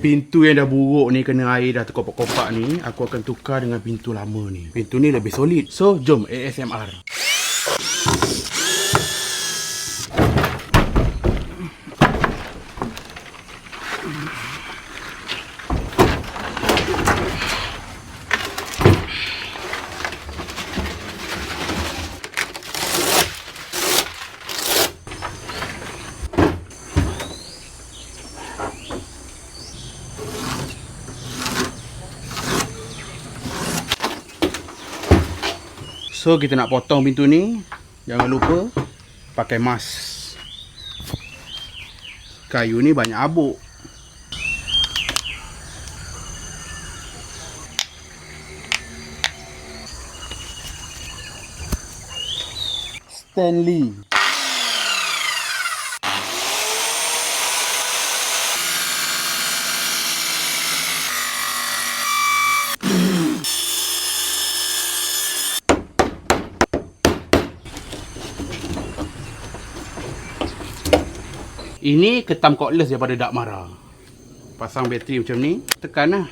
Pintu yang dah buruk ni kena air dah terkopak-kopak ni Aku akan tukar dengan pintu lama ni. Pintu ni lebih solid. So jom ASMR So kita nak potong pintu ni. Jangan lupa Pakai mask. Kayu ni banyak abuk. Stanley. Ini ketam cordless daripada Dak Mara. Pasang bateri macam ni Tekan lah.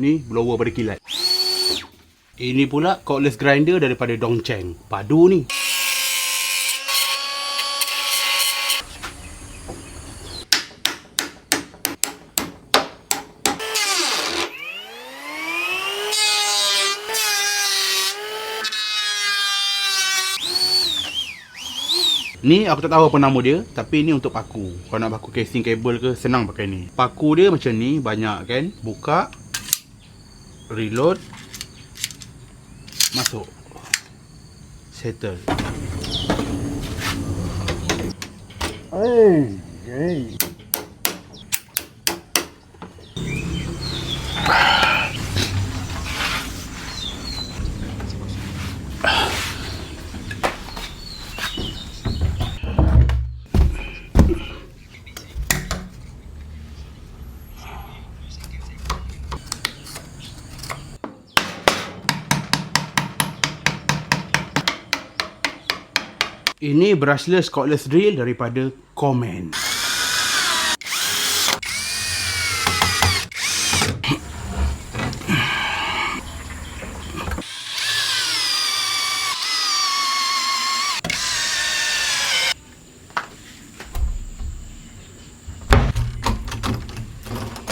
Ni blower pada kilat. Ini pula cordless grinder daripada Dongcheng Padu ni Ni aku tak tahu apa nama dia Tapi ni untuk paku. Kalau nak paku casing kabel ke Senang pakai ni. Paku dia macam ni Banyak kan? Buka Reload Masuk. Settle. Hey, hey. Ini brushless cordless drill daripada Comment